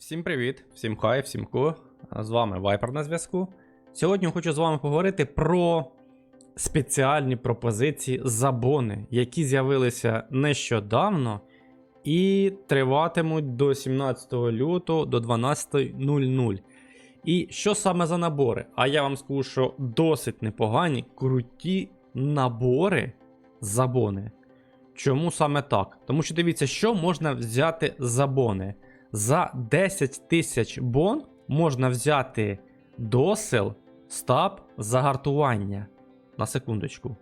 Всім привіт, всім хай, всім ку. З вами Вайпер на зв'язку. Сьогодні хочу з вами поговорити про спеціальні пропозиції забони, які з'явилися нещодавно і триватимуть до 17 лютого до 12.00. І що саме за набори? А я вам скажу, що досить непогані, круті набори забони. Чому саме так? Тому що дивіться, що можна взяти за бони. За 10 тисяч бон можна взяти досил, стаб, загартування. На секундочку.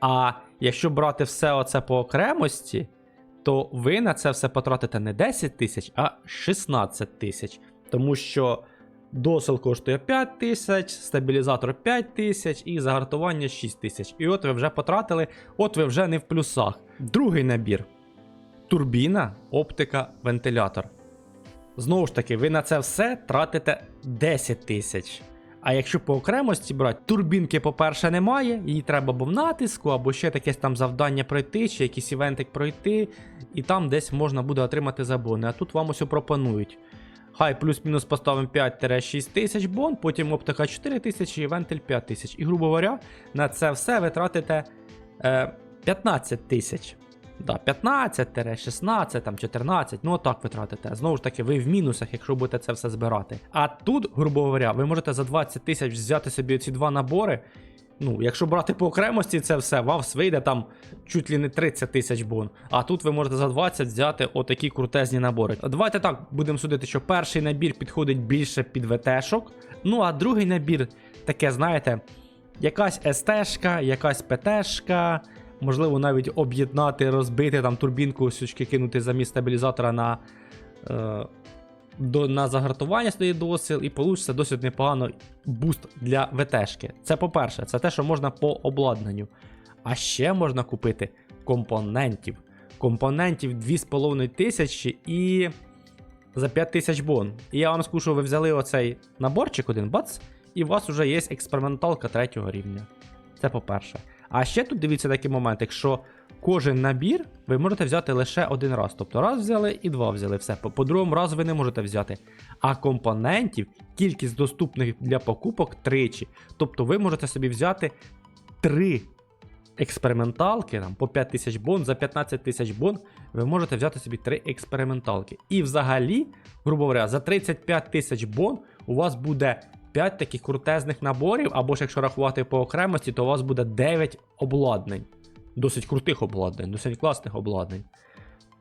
А якщо брати все оце по окремості, то ви на це все потратите не 10 тисяч, а 16 тисяч. Тому що досил коштує 5 тисяч, стабілізатор 5 тисяч і загартування 6 тисяч. І от ви вже потратили, от ви вже не в плюсах. Другий набір. Турбіна, оптика, вентилятор. Знову ж таки, ви на це все тратите 10 тисяч. А якщо по окремості брати, турбінки, по-перше, немає, її треба або в натиску, або ще якесь там завдання пройти, чи якийсь івентик пройти, і там десь можна буде отримати забони. А тут вам ось пропонують. Хай плюс-мінус поставимо 5-6 тисяч бон, потім оптика 4 тисячі і вентиль 5 тисяч. І, грубо говоря, на це все ви тратите е, 15 тисяч. Да, 15-16, там 14, ну отак ви тратите. Знову ж таки, ви в мінусах, якщо будете це все збирати. А тут, грубо говоря, ви можете за 20 тисяч взяти собі ці два набори. Ну, якщо брати по окремості це все, вас вийде там чуть ли не 30 тисяч бон. А тут ви можете за 20 взяти отакі крутезні набори. Давайте так будемо судити, що перший набір підходить більше під ВТ-шок. Ну а другий набір, таке, знаєте, якась СТ-шка, якась ПТ-шка, можливо, навіть об'єднати, розбити там турбінку, сючки кинути замість стабілізатора на. Е, до, на загартування стоїть досил, і получиться досить непогано буст для ВТшки. Це по-перше, це те, що можна по обладнанню. А ще можна купити компонентів. Компонентів 2500 і за 5000 бон. І я вам скажу, що ви взяли оцей наборчик один, бац, і у вас вже є експерименталка третього рівня. Це по-перше. А ще тут дивіться такий момент, якщо кожен набір ви можете взяти лише один раз. Тобто раз взяли і два взяли. Все. По, по другому разу ви не можете взяти. А компонентів, кількість доступних для покупок тричі. Тобто ви можете собі взяти три експерименталки там, по 5 тисяч бон, за 15 тисяч бон ви можете взяти собі три експерименталки. І взагалі, грубо говоря, за 35 тисяч бон у вас буде 5 таких крутезних наборів, або ж якщо рахувати по окремості, то у вас буде 9 обладнань. Досить крутих обладнань, досить класних обладнань.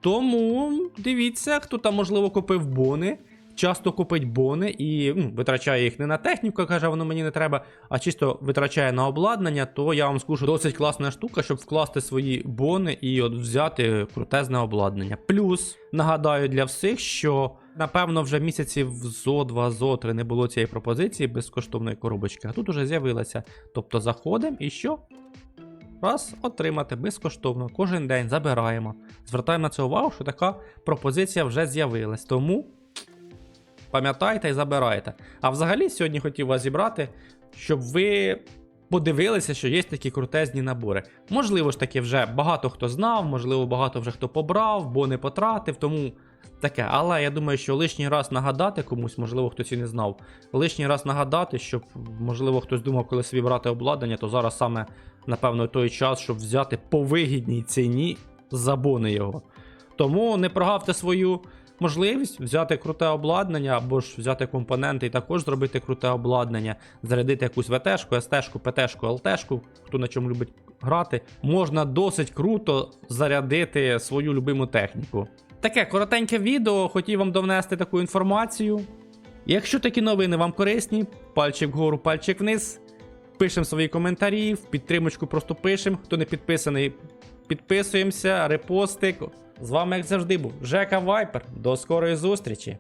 Тому дивіться, хто там, можливо, купив бони. Часто купить бони і ну, витрачає їх не на техніку, каже, воно мені не треба, а чисто витрачає на обладнання, то я вам скажу, досить класна штука, щоб вкласти свої бони і от взяти крутезне обладнання. Плюс нагадаю для всіх, що напевно вже місяців зо 2 зо 3 не було цієї пропозиції безкоштовної коробочки, а тут уже з'явилася. Тобто заходимо і що? Раз, отримати безкоштовно, кожен день забираємо. Звертаємо на це увагу, що така пропозиція вже з'явилась. Тому пам'ятайте і забирайте. А взагалі сьогодні хотів вас зібрати, щоб ви подивилися, що є такі крутезні набори. Можливо ж таки, вже багато хто знав, можливо, багато вже хто побрав, бо не потратив, тому таке. Але я думаю, що лишній раз нагадати комусь, можливо, хтось і не знав. Лишній раз нагадати, щоб, можливо, хтось думав, коли собі брати обладнання, то зараз саме, напевно, той час, щоб взяти по вигідній ціні забони його. Тому не прогавте свою можливість взяти круте обладнання, або ж взяти компоненти і також зробити круте обладнання, зарядити якусь ВТшку, СТшку, ПТшку, ЛТшку, хто на чому любить грати, можна досить круто зарядити свою любиму техніку. Таке коротеньке відео, хотів вам довнести таку інформацію. Якщо такі новини вам корисні, пальчик вгору, пальчик вниз. Пишемо свої коментарі, в підтримочку просто пишемо. Хто не підписаний, підписуємося, репостик. З вами, як завжди, був Жека Вайпер. До скорої зустрічі!